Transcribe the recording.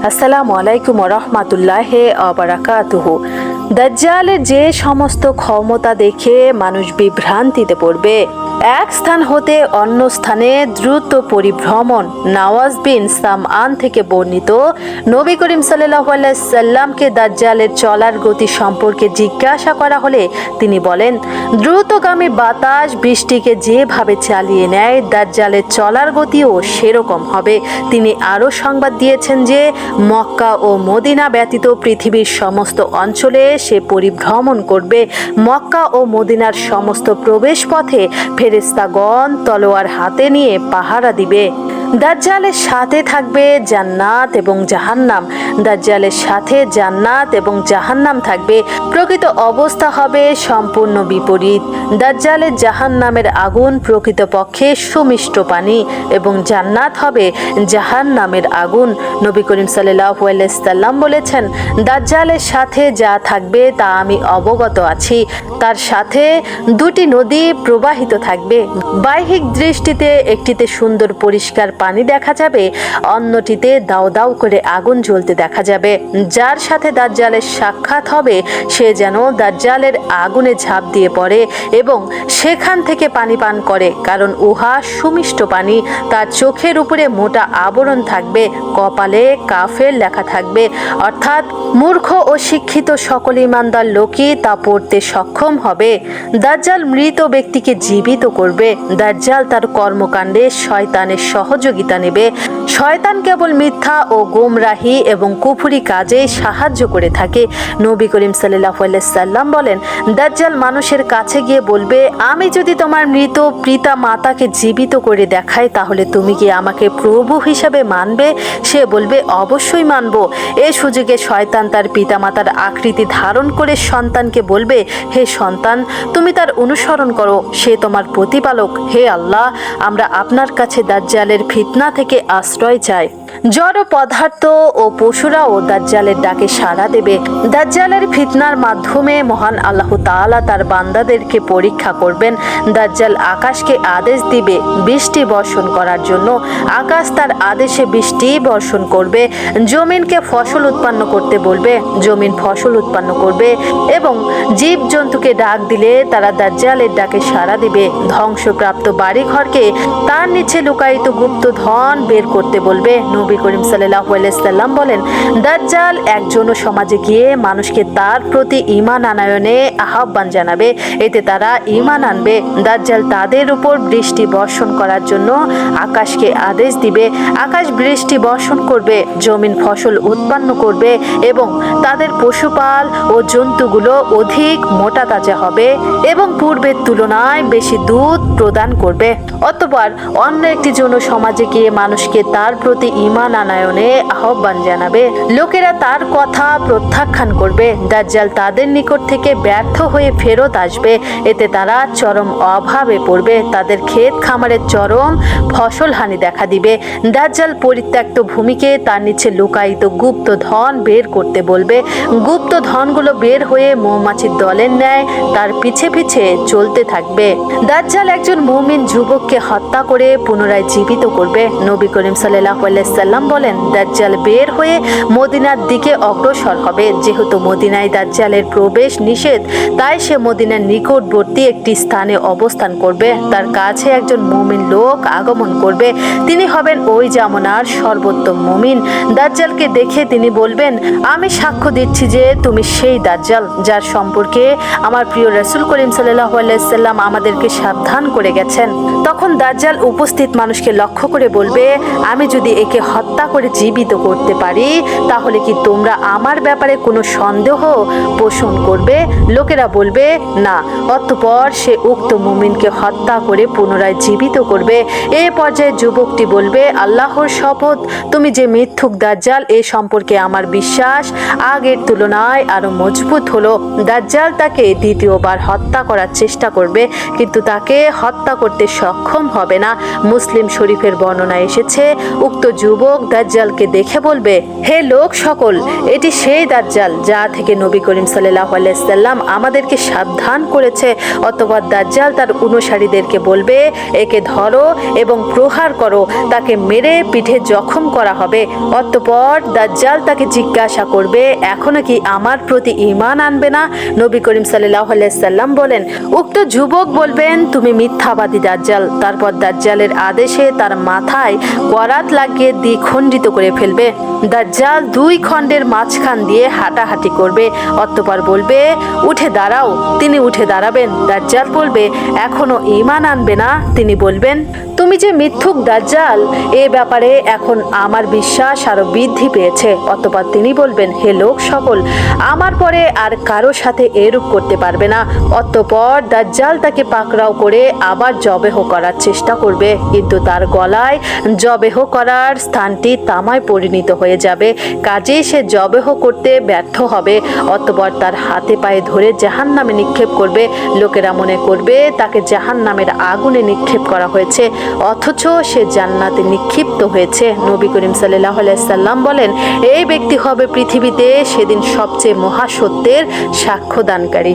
আসসালামু আলাইকুম রহমাতুল্লাহ অবরাকাতুহ দাজ্জালের যে সমস্ত ক্ষমতা দেখে মানুষ বিভ্রান্তিতে পড়বে এক স্থান হতে অন্য স্থানে দ্রুত পরিভ্রমণ। নওয়াজ বিন সামআন থেকে বর্ণিত নবী করিম সাল্লাহ সাল্লামকে দাজ্জালের চলার গতি সম্পর্কে জিজ্ঞাসা করা হলে তিনি বলেন, দ্রুতগামী বাতাস বৃষ্টিকে যেভাবে চালিয়ে নেয়, দাজ্জালের চলার গতিও সেরকম হবে। তিনি আরও সংবাদ দিয়েছেন যে, মক্কা ও মদিনা ব্যতীত পৃথিবীর সমস্ত অঞ্চলে সে পরিভ্রমণ করবে। মক্কা ও মদিনার সমস্ত প্রবেশ পথে ফেরেস্তাগণ তলোয়ার হাতে নিয়ে পাহারা দিবে। দাজ্জালের সাথে থাকবে জান্নাত এবং জাহান্নাম। দাজ্জালের সাথে জান্নাত এবং জাহান্নাম থাকবে। প্রকৃত অবস্থা হবে সম্পূর্ণ বিপরীত। দাজ্জালের জাহান্নামের আগুন প্রকৃতপক্ষে সুমিষ্ট পানি এবং জান্নাত হবে জাহান্নামের আগুন। নবী করিম সাল্লাহ সাল্লাম বলেছেন, দাজ্জালের সাথে যা থাকবে তা আমি অবগত আছি। তার সাথে দুটি নদী প্রবাহিত থাকবে। বাহ্যিক দৃষ্টিতে একটিতে সুন্দর পরিষ্কার পানি দেখা যাবে, অন্যটিতে দাও দাও করে আগুন জ্বলতে দেখা যাবে। যার সাথে দাজ্জালের সাক্ষাৎ হবে, সে যেন দাজ্জালের আগুনে ঝাঁপ দিয়ে পড়ে এবং সেখান থেকে পানি পান করে, কারণ উহা সুমিষ্ট পানি। তার চোখের উপরে মোটা আবরণ থাকবে, কপালে কাফের লেখা থাকবে। অর্থাৎ মূর্খ ও শিক্ষিত সকল ইমানদার লোকই তা পড়তে সক্ষম হবে। দাজ্জাল মৃত ব্যক্তিকে জীবিত করবে। দাজ্জাল তার কর্মকাণ্ডে শয়তানের সহযোগিতা নেবে। শয়তান কেবল মিথ্যা ও গোমরাহি এবং কুফুরি কাজে সাহায্য করে থাকে। নবী করিম সাল্লাহ সাল্লাম বলেন, দাজ্জাল মানুষের কাছে গিয়ে বলবে, আমি যদি তোমার মৃত পিতা মাতাকে জীবিত করে দেখাই, তাহলে তুমি কি আমাকে প্রভু হিসাবে মানবে সে বলবে, অবশ্যই মানব। এ সুযোগে শয়তান তার পিতামাতার আকৃতি ধারণ করে সন্তানকে বলবে, হে সন্তান, তুমি তার অনুসরণ করো। সে তোমার প্রতিপালক। হে আল্লাহ, আমরা আপনার কাছে দাজ্জালের ফিতনা থেকে আশ্রয় चाय জড় পদার্থ ও পশুরাও দাজ্জালের ডাকে সাড়া দেবে। দাজ্জালের ফিতনার মাধ্যমে মহান আল্লাহ তাআলা তার বান্দাদেরকে পরীক্ষা করবেন। দাজ্জাল আকাশকে আদেশ দিবে বৃষ্টি বর্ষণ করার জন্য। আকাশ তার আদেশে বৃষ্টি বর্ষণ করবে। জমিনকে ফসল উৎপন্ন করতে বলবে। জমিন ফসল উৎপন্ন করবে এবং জীব জন্তুকে ডাক দিলে তারা দাজ্জালের ডাকে সাড়া দিবে। ধ্বংসপ্রাপ্ত বাড়িঘরকে তার নিচে লুকায়িত গুপ্ত ধন বের করতে বলবে। নবী করিম সাল্লাহ সাল্লাম বলেন, দাজ্জাল একজন সমাজে গিয়ে মানুষকে তার প্রতি ইমান আনায়নে আহ্বান জানাবে। এতে তারা ইমান আনবে। দাজ্জাল তাদের উপর বৃষ্টি বর্ষণ করার জন্য আকাশকে আদেশ দিবে। আকাশ বৃষ্টি বর্ষণ করবে, জমিন ফসল উৎপন্ন করবে এবং তাদের পশুপাল ও জন্তুগুলো অধিক মোটা তাজা হবে এবং পূর্বের তুলনায় বেশি দুধ প্রদান করবে। অতপর অন্য একটি জন সমাজে গিয়ে মানুষকে তার প্রতি ইমান আনায়নে আহ্বান জানাবে। লোকেরা তার কথা প্রত্যাখ্যান করবে। দাজ্জাল তাদের নিকট থেকে ব্যর্থ হয়ে ফেরত আসবে। এতে তারা চরম অভাবে পড়বে। তাদের ক্ষেত খামারের চরম ফসল হানি দেখা দিবে। দাজ্জাল পরিত্যক্ত ভূমিকে তার নিচে লুকায়িত গুপ্ত ধন বের করতে বলবে। গুপ্ত ধনগুলো বের হয়ে মৌমাছির দলের ন্যায় তার পিছে পিছে চলতে থাকবে। দাজ্জাল একজন মুমিন যুবককে হত্যা করে পুনরায় জীবিত করবে। নবী করিম সাল্লাহ সাল্লাম বলেন, দাজ্জাল বের হয়ে মদিনার দিকে অগ্রসর হবে। যেহেতু মদিনায় দাজ্জালের প্রবেশ নিষেধ, তাই সে মদিনার নিকটবর্তী একটি স্থানে অবস্থান করবে। তার কাছে একজন মুমিন লোক আগমন করবে। তিনি হবেন ওই জামনার সর্বোত্তম মুমিন। দাজ্জালকে দেখে তিনি বলবেন, আমি সাক্ষ্য দিচ্ছি যে তুমি সেই দাজ্জাল, যার সম্পর্কে আমার প্রিয় রসুল করিম সাল্লাহ সাল্লাম আমাদেরকে সাবধান করে গেছেন। তখন দাজ্জাল উপস্থিত মানুষকে লক্ষ্য করে বলবে, আমি যদি একে হত্যা করে জীবিত করতে পারি, তাহলে কি তোমরা আমার ব্যাপারে কোনো সন্দেহ পোষণ করবে? লোকেরা বলবে, না। অতঃপর সে উক্ত মুমিনকে হত্যা করে পুনরায় জীবিত করবে। এ পর্যায়ে যুবকটি বলবে, আল্লাহর শপথ, তুমি যে মিথ্যুক দাজ্জাল, এ সম্পর্কে আমার বিশ্বাস। আগের তুলনায় আরও মজবুত হলো। দাজ্জাল তাকে দ্বিতীয়বার হত্যা করার চেষ্টা করবে, কিন্তু তাকে হত্যা করতে সক্ষম সক্ষম হবে না। মুসলিম শরীফের বর্ণনা এসেছে, উক্ত যুবক দাজ্জালকে দেখে বলবে, হে লোক সকল, এটি সেই দাজ্জাল যা থেকে নবী করিম সাল্লাহ আলাইসাল্লাম আমাদেরকে সাবধান করেছে অতপর দাজ্জাল তার অনুসারীদেরকে বলবে, একে ধরো এবং প্রহার করো, তাকে মেরে পিঠে জখম করা হবে, অতপর দাজ্জাল তাকে জিজ্ঞাসা করবে, এখনও কি আমার প্রতি ঈমান আনবে না? নবী করিম সাল্লাহ সাল্লাম বলেন, উক্ত যুবক বলবেন, তুমি মিথ্যাবাদী দাজ্জাল তারপর দাজ্জালের আদেশে তার মাথায় করাত লাগিয়ে দ্বিখণ্ডিত করে ফেলবে। দাজ্জাল দুই খণ্ডের মাঝখান দিয়ে হাঁটাহাঁটি করবে। অতঃপর বলবে, উঠে দাঁড়াও। তিনি উঠে দাঁড়াবেন। দাজ্জাল বলবে, এখনও ঈমান আনবে না। তিনি বলবেন, তুমি যে মিথ্যুক দাজ্জাল, এ ব্যাপারে এখন আমার বিশ্বাস আরও বৃদ্ধি পেয়েছে। অতপর তিনি বলবেন, হে লোক সকল, আমার পরে আর কারও সাথে এরূপ করতে পারবে না। অতপর দাজ্জাল তাকে পাকড়াও করে আবার জবেহ করার চেষ্টা করবে, কিন্তু তার গলায় জবেহ করার স্থানটি তামায় পরিণত হয়ে যাবে। কাজেই সে জবেহ করতে ব্যর্থ হবে। অতপর তার হাতে পায়ে ধরে জাহান নামে নিক্ষেপ করবে। লোকেরা মনে করবে তাকে জাহান নামের আগুনে নিক্ষেপ করা হয়েছে। অথচ সে জান্নাতে নিক্ষিপ্ত হয়েছে। নবী করিম সাল্লাহ সাল্লাম বলেন, এই ব্যক্তি হবে পৃথিবীতে সেদিন সবচেয়ে মহাসত্যের সাক্ষ্যদানকারী।